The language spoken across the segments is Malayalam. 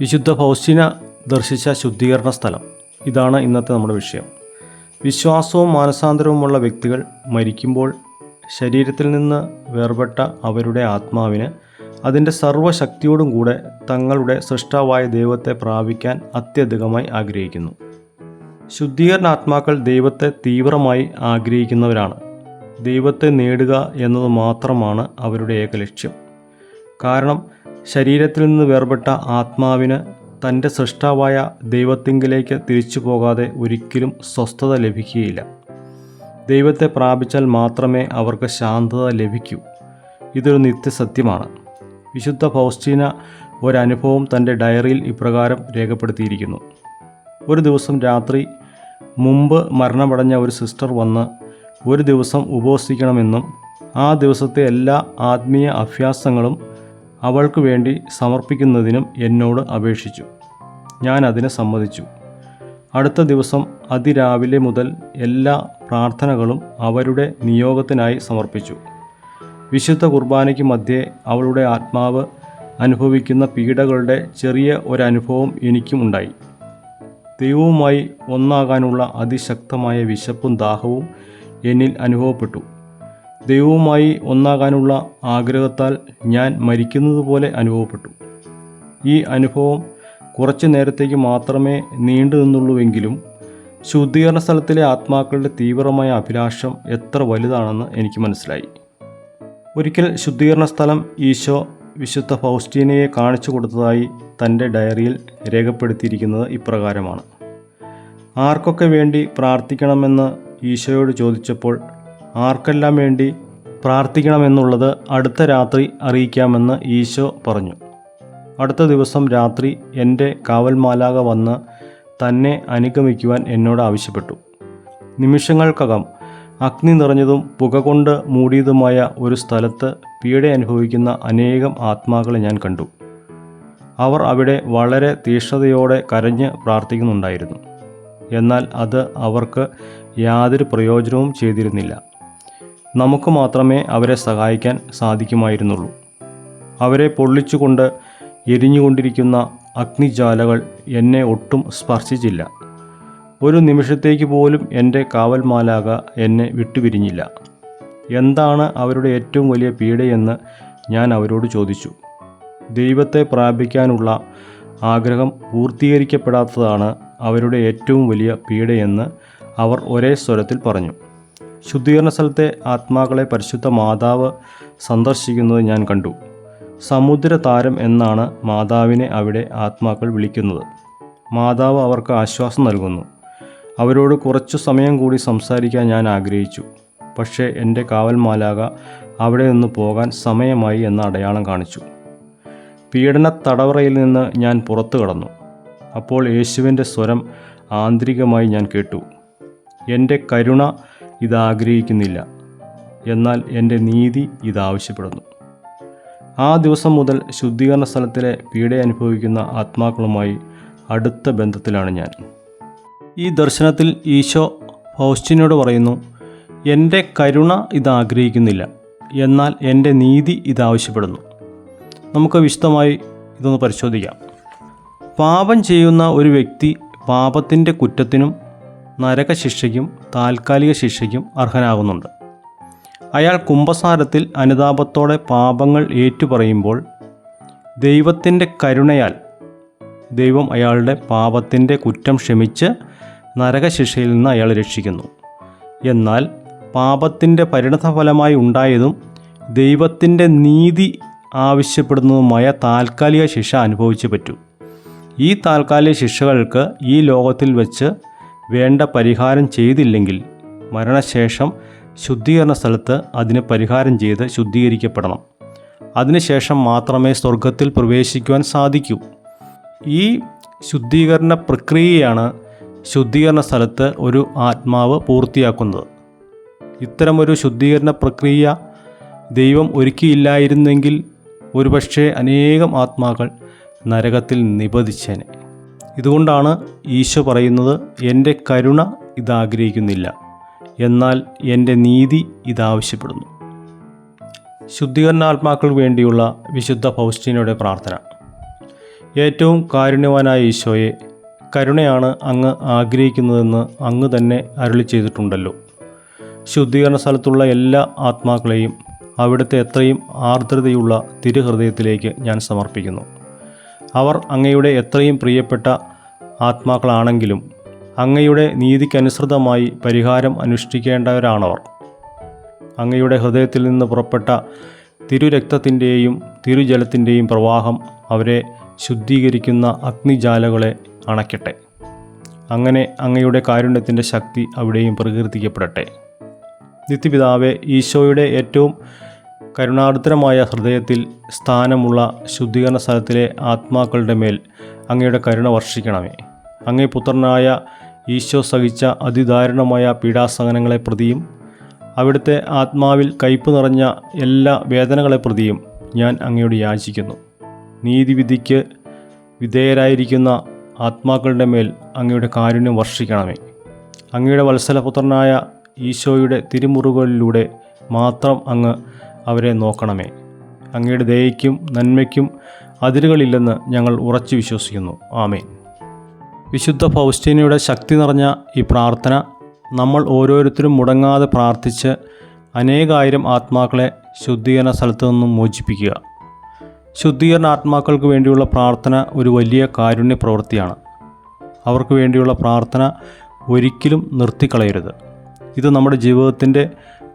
വിശുദ്ധ ഫൗസ്റ്റിന ദർശിച്ച ശുദ്ധീകരണ സ്ഥലം. ഇതാണ് ഇന്നത്തെ നമ്മുടെ വിഷയം. വിശ്വാസവും മാനസാന്തരവുമുള്ള വ്യക്തികൾ മരിക്കുമ്പോൾ ശരീരത്തിൽ നിന്ന് വേർപെട്ട അവരുടെ ആത്മാവിന് അതിന്റെ സർവശക്തിയോടും കൂടെ തങ്ങളുടെ സൃഷ്ടാവായ ദൈവത്തെ പ്രാപിക്കാൻ അത്യധികമായി ആഗ്രഹിക്കുന്നു. ശുദ്ധീകരണ ആത്മാക്കൾ ദൈവത്തെ തീവ്രമായി ആഗ്രഹിക്കുന്നവരാണ്. ദൈവത്തെ നേടുക എന്നത് മാത്രമാണ് അവരുടെ ഏക ലക്ഷ്യം. കാരണം ശരീരത്തിൽ നിന്ന് വേർപെട്ട ആത്മാവിന് തന്റെ സൃഷ്ടാവായ ദൈവത്തിങ്കിലേക്ക് തിരിച്ചു പോകാതെ ഒരിക്കലും സ്വസ്ഥത ലഭിക്കുകയില്ല. ദൈവത്തെ പ്രാപിച്ചാൽ മാത്രമേ അവർക്ക് ശാന്തത ലഭിക്കൂ. ഇതൊരു നിത്യസത്യമാണ്. വിശുദ്ധ ഫൗസ്റ്റീന ഒരനുഭവം തന്റെ ഡയറിയിൽ ഇപ്രകാരം രേഖപ്പെടുത്തിയിരിക്കുന്നു. ഒരു ദിവസം രാത്രി മുമ്പ് മരണമടഞ്ഞ ഒരു സിസ്റ്റർ വന്ന് ഒരു ദിവസം ഉപവസിക്കണമെന്നും ആ ദിവസത്തെ എല്ലാ ആത്മീയ അഭ്യാസങ്ങളും അവൾക്ക് വേണ്ടി സമർപ്പിക്കുന്നതിനും എന്നോട് അപേക്ഷിച്ചു. ഞാൻ അതിനെ സമ്മതിച്ചു. അടുത്ത ദിവസം അതിരാവിലെ മുതൽ എല്ലാ പ്രാർത്ഥനകളും അവരുടെ നിയോഗത്തിനായി സമർപ്പിച്ചു. വിശുദ്ധ കുർബാനയ്ക്ക് മധ്യേ അവളുടെ ആത്മാവ് അനുഭവിക്കുന്ന പീഡകളുടെ ചെറിയ ഒരനുഭവം എനിക്കും ഉണ്ടായി. ദൈവവുമായി ഒന്നാകാനുള്ള അതിശക്തമായ വിശപ്പും ദാഹവും എന്നിൽ അനുഭവപ്പെട്ടു. ദൈവവുമായി ഒന്നാകാനുള്ള ആഗ്രഹത്താൽ ഞാൻ മരിക്കുന്നത് പോലെ അനുഭവപ്പെട്ടു. ഈ അനുഭവം കുറച്ചു നേരത്തേക്ക് മാത്രമേ നീണ്ടു നിന്നുള്ളൂവെങ്കിലും ശുദ്ധീകരണ സ്ഥലത്തിലെ ആത്മാക്കളുടെ തീവ്രമായ അഭിലാഷം എത്ര വലുതാണെന്ന് എനിക്ക് മനസ്സിലായി. ഒരിക്കൽ ശുദ്ധീകരണ സ്ഥലം ഈശോ വിശുദ്ധ ഫൗസ്റ്റീനയെ കാണിച്ചു കൊടുത്തതായി തന്റെ ഡയറിയിൽ രേഖപ്പെടുത്തിയിരിക്കുന്നത് ഇപ്രകാരമാണ്. ആർക്കൊക്കെ വേണ്ടി പ്രാർത്ഥിക്കണമെന്ന് ഈശോയോട് ചോദിച്ചപ്പോൾ ആർക്കെല്ലാം വേണ്ടി പ്രാർത്ഥിക്കണമെന്നുള്ളത് അടുത്ത രാത്രി അറിയിക്കാമെന്ന് ഈശോ പറഞ്ഞു. അടുത്ത ദിവസം രാത്രി എന്റെ കാവൽമാലാക വന്ന് തന്നെ അനുഗമിക്കുവാൻ എന്നോട് ആവശ്യപ്പെട്ടു. നിമിഷങ്ങൾക്കകം അഗ്നി നിറഞ്ഞതും പുക കൊണ്ട് മൂടിയതുമായ ഒരു സ്ഥലത്ത് പീഡ അനുഭവിക്കുന്ന അനേകം ആത്മാക്കളെ ഞാൻ കണ്ടു. അവർ അവിടെ വളരെ തീഷ്ണതയോടെ കരഞ്ഞ് പ്രാർത്ഥിക്കുന്നുണ്ടായിരുന്നു. എന്നാൽ അത് അവർക്ക് യാതൊരു പ്രയോജനവും ചെയ്തിരുന്നില്ല. നമുക്ക് മാത്രമേ അവരെ സഹായിക്കാൻ സാധിക്കുമായിരുന്നുള്ളൂ. അവരെ പൊള്ളിച്ചുകൊണ്ട് എരിഞ്ഞുകൊണ്ടിരിക്കുന്ന അഗ്നിജ്വാലകൾ എന്നെ ഒട്ടും സ്പർശിച്ചില്ല. ഒരു നിമിഷത്തേക്ക് പോലും എന്റെ കാവൽമാലാക എന്നെ വിട്ടുപിരിഞ്ഞില്ല. എന്താണ് അവരുടെ ഏറ്റവും വലിയ പീഡയെന്ന് ഞാൻ അവരോട് ചോദിച്ചു. ദൈവത്തെ പ്രാപിക്കാനുള്ള ആഗ്രഹം പൂർത്തീകരിക്കപ്പെടാത്തതാണ് അവരുടെ ഏറ്റവും വലിയ പീഡയെന്ന് അവർ ഒരേ സ്വരത്തിൽ പറഞ്ഞു. ശുദ്ധീകരണ സ്ഥലത്തെ ആത്മാക്കളെ പരിശുദ്ധ മാതാവ് സന്ദർശിക്കുന്നത് ഞാൻ കണ്ടു. സമുദ്ര താരം എന്നാണ് മാതാവിനെ അവിടെ ആത്മാക്കൾ വിളിക്കുന്നത്. മാതാവ് അവർക്ക് ആശ്വാസം നൽകുന്നു. അവരോട് കുറച്ചു സമയം കൂടി സംസാരിക്കാൻ ഞാൻ ആഗ്രഹിച്ചു. പക്ഷേ എന്റെ കാവൽമാലാക അവിടെ നിന്ന് പോകാൻ സമയമായി എന്ന അടയാളം കാണിച്ചു. പീഡന തടവറയിൽ നിന്ന് ഞാൻ പുറത്തു കടന്നു. അപ്പോൾ യേശുവിന്റെ സ്വരം ആന്തരികമായി ഞാൻ കേട്ടു. എന്റെ കരുണ ഇതാഗ്രഹിക്കുന്നില്ല. എന്നാൽ എന്റെ നീതി ഇതാവശ്യപ്പെടുന്നു. ആ ദിവസം മുതൽ ശുദ്ധീകരണ സ്ഥലത്തിലെ പീഡ അനുഭവിക്കുന്ന ആത്മാക്കളുമായി അടുത്ത ബന്ധത്തിലാണ് ഞാൻ. ഈ ദർശനത്തിൽ ഈശോ ഫൗസ്റ്റിനോട് പറയുന്നു എന്റെ കരുണ ഇതാഗ്രഹിക്കുന്നില്ല എന്നാൽ എന്റെ നീതി ഇതാവശ്യപ്പെടുന്നു. നമുക്ക് വിശദമായി ഇതൊന്ന് പരിശോധിക്കാം. പാപം ചെയ്യുന്ന ഒരു വ്യക്തി പാപത്തിന്റെ കുറ്റത്തിനും നരകശിക്ഷയ്ക്കും താൽക്കാലിക ശിക്ഷയ്ക്കും അർഹനാകുന്നുണ്ട്. അയാൾ കുംഭസാരത്തിൽ അനുതാപത്തോടെ പാപങ്ങൾ ഏറ്റുപറയുമ്പോൾ ദൈവത്തിന്റെ കരുണയാൽ ദൈവം അയാളുടെ പാപത്തിന്റെ കുറ്റം ക്ഷമിച്ച് നരകശിക്ഷയിൽ നിന്ന് അയാൾ രക്ഷിക്കുന്നു. എന്നാൽ പാപത്തിന്റെ പരിണതഫലമായി ഉണ്ടായതും ദൈവത്തിന്റെ നീതി ആവശ്യപ്പെടുന്നതുമായ താൽക്കാലിക ശിക്ഷ അനുഭവിച്ചു പറ്റൂ. ഈ താൽക്കാലിക ശിക്ഷകൾക്ക് ഈ ലോകത്തിൽ വെച്ച് വേണ്ട പരിഹാരം ചെയ്തില്ലെങ്കിൽ മരണശേഷം ശുദ്ധീകരണ സ്ഥലത്ത് അതിന് പരിഹാരം ചെയ്ത് ശുദ്ധീകരിക്കപ്പെടണം. അതിനുശേഷം മാത്രമേ സ്വർഗത്തിൽ പ്രവേശിക്കുവാൻ സാധിക്കൂ. ഈ ശുദ്ധീകരണ പ്രക്രിയയാണ് ശുദ്ധീകരണ സ്ഥലത്ത് ഒരു ആത്മാവ് പൂർത്തിയാക്കുന്നത്. ഇത്തരമൊരു ശുദ്ധീകരണ പ്രക്രിയ ദൈവം ഒരുക്കിയില്ലായിരുന്നെങ്കിൽ ഒരുപക്ഷെ അനേകം ആത്മാക്കൾ നരകത്തിൽ നിബദിച്ചേനെ ഇതുകൊണ്ടാണ് ഈശോ പറയുന്നത് എന്റെ കരുണ ഇതാഗ്രഹിക്കുന്നില്ല. എന്നാൽ എന്റെ നീതി ഇതാവശ്യപ്പെടുന്നു. ശുദ്ധീകരണാത്മാക്കൾക്ക് വേണ്ടിയുള്ള വിശുദ്ധ ഫൗസ്റ്റീനയുടെ പ്രാർത്ഥന. ഏറ്റവും കാരുണ്യവാനായ ഈശോയെ കരുണയാണ് അങ്ങ് ആഗ്രഹിക്കുന്നതെന്ന് അങ്ങ് തന്നെ അരുളി ചെയ്തിട്ടുണ്ടല്ലോ. ശുദ്ധീകരണ സ്ഥലത്തുള്ള എല്ലാ ആത്മാക്കളെയും അവിടുത്തെ എത്രയും ആർദ്രതയുള്ള തിരുഹൃദയത്തിലേക്ക് ഞാൻ സമർപ്പിക്കുന്നു. അവർ അങ്ങയുടെ എത്രയും പ്രിയപ്പെട്ട ആത്മാക്കളാണെങ്കിലും അങ്ങയുടെ നീതിക്കനുസൃതമായി പരിഹാരം അനുഷ്ഠിക്കേണ്ടവരാണവർ. അങ്ങയുടെ ഹൃദയത്തിൽ നിന്ന് പുറപ്പെട്ട തിരുരക്തത്തിന്റെയും തിരുജലത്തിന്റെയും പ്രവാഹം അവരെ ശുദ്ധീകരിക്കുന്ന അഗ്നിജാലകളെ അണയ്ക്കട്ടെ. അങ്ങനെ അങ്ങയുടെ കാരുണ്യത്തിന്റെ ശക്തി അവിടെയും പ്രകീർത്തിക്കപ്പെടട്ടെ. നിത്യപിതാവെ ഈശോയുടെ ഏറ്റവും കരുണാർദ്രമായ ഹൃദയത്തിൽ സ്ഥാനമുള്ള ശുദ്ധീകരണ സ്ഥലത്തിലെ ആത്മാക്കളുടെ മേൽ അങ്ങയുടെ കരുണ വർഷിക്കണമേ. അങ്ങേ പുത്രനായ ഈശോ സഹിച്ച അതിദാരുണമായ പീഡാസഹനങ്ങളെ പ്രതിയും അവിടുത്തെ ആത്മാവിൽ കയ്പ് നിറഞ്ഞ എല്ലാ വേദനകളെ പ്രതിയും ഞാൻ അങ്ങയോട് യാചിക്കുന്നു. നീതിവിധിക്ക് വിധേയരായിരിക്കുന്ന ആത്മാക്കളുടെ മേൽ അങ്ങയുടെ കാരുണ്യം വർഷിക്കണമേ. അങ്ങയുടെ വത്സലപുത്രനായ ഈശോയുടെ തിരുമുറുകളിലൂടെ മാത്രം അങ്ങ് അവരെ നോക്കണമേ. അങ്ങയുടെ ദയയ്ക്കും നന്മയ്ക്കും അതിരുകളില്ലെന്ന് ഞങ്ങൾ ഉറച്ചു വിശ്വസിക്കുന്നു. ആമേൻ. വിശുദ്ധ ഫൗസ്റ്റീനയുടെ ശക്തി നിറഞ്ഞ ഈ പ്രാർത്ഥന നമ്മൾ ഓരോരുത്തരും മുടങ്ങാതെ പ്രാർത്ഥിച്ച് അനേകായിരം ആത്മാക്കളെ ശുദ്ധീകരണ സ്ഥലത്തു നിന്നും മോചിപ്പിക്കുക. ശുദ്ധീകരണ ആത്മാക്കൾക്ക് വേണ്ടിയുള്ള പ്രാർത്ഥന ഒരു വലിയ കാരുണ്യ പ്രവൃത്തിയാണ്. അവർക്ക് വേണ്ടിയുള്ള പ്രാർത്ഥന ഒരിക്കലും നിർത്തിക്കളയരുത്. ഇത് നമ്മുടെ ജീവിതത്തിന്റെ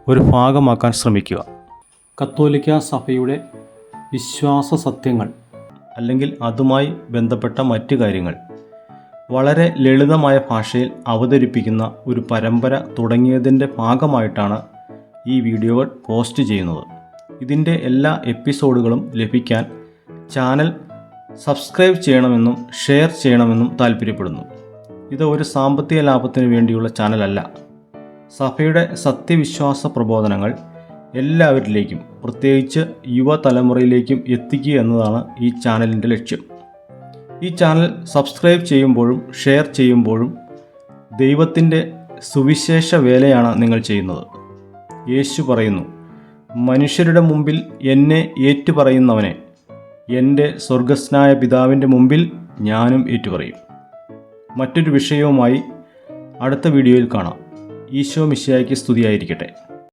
ഒരു ഭാഗമാക്കാൻ ശ്രമിക്കുക. കത്തോലിക്ക സഭയുടെ വിശ്വാസ സത്യങ്ങൾ അല്ലെങ്കിൽ അതുമായി ബന്ധപ്പെട്ട മറ്റു കാര്യങ്ങൾ വളരെ ലളിതമായ ഭാഷയിൽ അവതരിപ്പിക്കുന്ന ഒരു പരമ്പര തുടങ്ങിയതിന്റെ ഭാഗമായിട്ടാണ് ഈ വീഡിയോകൾ പോസ്റ്റ് ചെയ്യുന്നത്. ഇതിന്റെ എല്ലാ എപ്പിസോഡുകളും ലഭിക്കാൻ ചാനൽ സബ്സ്ക്രൈബ് ചെയ്യണമെന്നും ഷെയർ ചെയ്യണമെന്നും താൽപ്പര്യപ്പെടുന്നു ഇത് ഒരു സാമ്പത്തിക ലാഭത്തിന് വേണ്ടിയുള്ള ചാനലല്ല. സഭയുടെ സത്യവിശ്വാസ പ്രബോധനങ്ങൾ എല്ലാവരിലേക്കും പ്രത്യേകിച്ച് യുവതലമുറയിലേക്കും എത്തിക്കുക എന്നതാണ് ഈ ചാനലിന്റെ ലക്ഷ്യം. ഈ ചാനൽ സബ്സ്ക്രൈബ് ചെയ്യുമ്പോഴും ഷെയർ ചെയ്യുമ്പോഴും ദൈവത്തിന്റെ സുവിശേഷ വേലയാണ് നിങ്ങൾ ചെയ്യുന്നത്. യേശു പറയുന്നു മനുഷ്യരുടെ മുമ്പിൽ എന്നെ ഏറ്റുപറയുന്നവനെ എന്റെ സ്വർഗസ്നായ പിതാവിന്റെ മുമ്പിൽ ഞാനും ഏറ്റുപറയും. മറ്റൊരു വിഷയവുമായി അടുത്ത വീഡിയോയിൽ കാണാം. ഈശോ മിശിയായ്ക്ക് സ്തുതിയായിരിക്കട്ടെ.